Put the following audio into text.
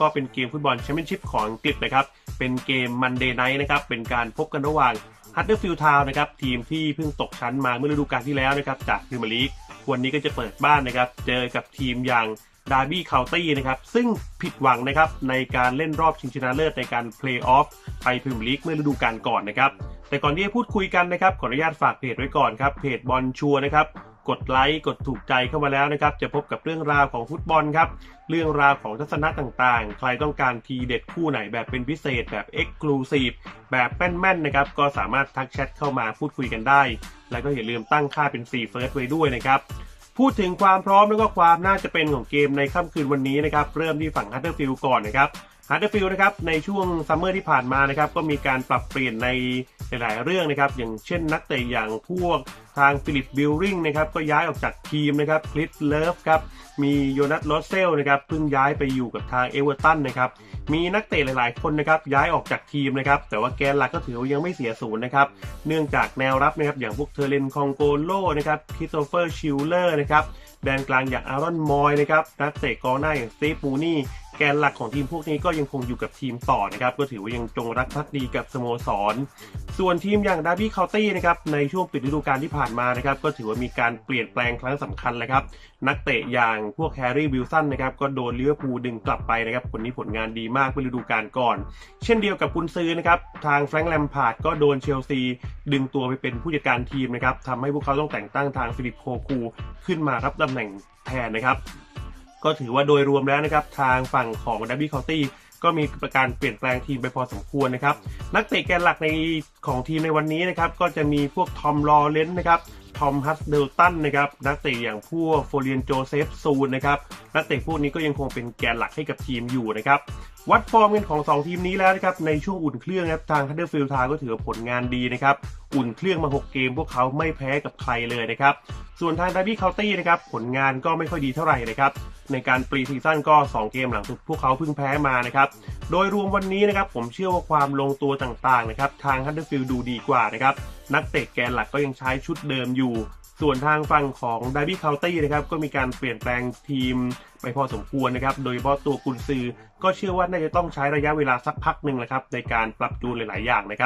ก็เป็นเกมฟุตบอลแชมเปี้ยนชิพของอังกฤษนะครับ เป็นเกมมันเดย์ไนท์นะครับ เป็นการพบกันระหว่างฮัตเตอร์ฟิลด์ทาวน์นะครับ ทีมที่เพิ่งตกชั้นมาเมื่อฤดูกาลที่แล้วนะครับ จากพรีเมียร์ลีก วันนี้ก็จะเปิดบ้านนะครับ เจอกับทีมอย่างดาร์บี้เคาน์ตี้นะครับ ซึ่งผิดหวังนะครับในการเล่นรอบชิงชนะเลิศในการเพลย์ออฟไปพรีเมียร์ลีกเมื่อฤดูกาลก่อนนะครับแต่ก่อนที่จะพูดคุยกันนะครับขออนุญาตฝากเพจไว้ก่อนครับเพจบอลชัวนะครับ กดไลค์กดถูกใจเข้ามาแล้วนะครับ จะพบกับเรื่องราวของฟุตบอลครับ เรื่องราวของทัศนะต่างๆ ใครต้องการทีเด็ดคู่ไหนแบบเป็นพิเศษแบบ Exclusive แบบแม่นๆนะครับ ก็สามารถทักแชทเข้ามาพูดคุยกันได้ แล้วก็อย่าลืมตั้งค่าเป็นฟรีเฟิร์สไว้ด้วยนะครับพูดถึงความพร้อมแล้วก็ความน่าจะเป็นของเกมในค่ำคืนวันนี้นะครับ เริ่มที่ฝั่งฮัตเตอร์ฟิลก่อนนะครับ ฮัตเตอร์ฟิลนะครับในช่วงซัมเมอร์ที่ผ่านมานะครับก็มีการปรับเปลี่ยนในหลาย ๆ เรื่องนะครับอย่างเช่นนักเตะอย่างพวกทางฟิลิปบิลริงนะครับก็ย้ายออกจากทีมนะครับคลิสเลิฟครับมีโยนัสลอสเซลนะครับเพิ่งย้ายไปอยู่กับทางเอเวอร์ตันนะครับมีนักเตะหลาย ๆ คนนะครับย้ายออกจากทีมนะครับแต่ว่าแกนหลักก็ถือว่ายังไม่เสียศูนย์นะครับเนื่องจากแนวรับนะครับอย่างพวกเทเลนคองโกโลนะครับคริสโตเฟอร์ชิลเลอร์นะครับแดนกลางอย่างอารอนมอยนะครับนักเตะกองหน้าอย่างสตีฟมูนี่ แกนหลักของทีมพวกนี้ก็ยังคงอยู่กับทีมต่อนะครับ ก็ถือว่ายังจงรักภักดีกับสโมสร ส่วนทีมอย่างดาร์บี้เคาน์ตี้นะครับในช่วงปิดฤดูกาลที่ผ่านมานะครับก็ถือว่ามีการเปลี่ยนแปลงครั้งสำคัญเลยครับ นักเตะอย่างพวกแฮร์รี่วิลสันนะครับก็โดนลิเวอร์พูลดึงกลับไปนะครับคนนี้ผลงานดีมากเมื่อฤดูกาลก่อน เช่นเดียวกับกุนซือนะครับทางแฟรงค์แลมพาร์ดก็โดนเชลซีดึงตัวไปเป็นผู้จัดการทีมนะครับทำให้พวกเขาต้องแต่งตั้งทางฟิลิปโคคูขึ้นมารับตำแหน่งแทนนะครับ ก็ถือว่าโดยรวมแล้วนะครับทางฝั่งของดับบี้คอ u ตี้ก็มีการเปลี่ยนแปลงทีมไปพอสมควรนะครับ นักเตะแกนหลักในของทีมในวันนี้นะครับ ก็จะมีพวกทอมลอเรนส์นะครับทอมฮัสเดลตันนะครับนักเตะอย่างพวกโฟเรียนโจเซฟซูนนะครับนักเตะพวกนี้ก็ยังคงเป็นแกนหลักให้กับทีมอยู่นะครับวัดฟอร์มกันของ 2 ทีมนี้แล้วนะครับในช่วงอุ่นเครื่องนะครับทางฮัตเดอร์ฟิลทาก็ถือผลงานดีนะครับ อุ่นเครื่องมา 6 เกม พวกเขาไม่แพ้กับใครเลยนะครับ ส่วนทางดาร์บี้เคานตี้นะครับผลงานก็ไม่ค่อยดีเท่าไหร่นะครับในการปรีซีซั่นก็ 2 เกมหลังสุดพวกเขาเพิ่งแพ้มานะครับ โดยรวมวันนี้นะครับผมเชื่อว่าความลงตัวต่างๆนะครับทางฮัตเดอร์ฟิลด์ดูดีกว่านะครับนักเตะแกนหลักก็ยังใช้ชุดเดิมอยู่ ส่วนทางฝั่งของดาร์บี้เคานตี้นะครับก็มีการเปลี่ยนแปลงทีมไปพอสมควรนะครับ โดยเฉพาะตัวกุนซือ ก็เชื่อว่าน่าจะต้องใช้ระยะเวลาสักพักหนึ่งแหละครับในการปรับจูนหลาย ๆ อย่างนะครับ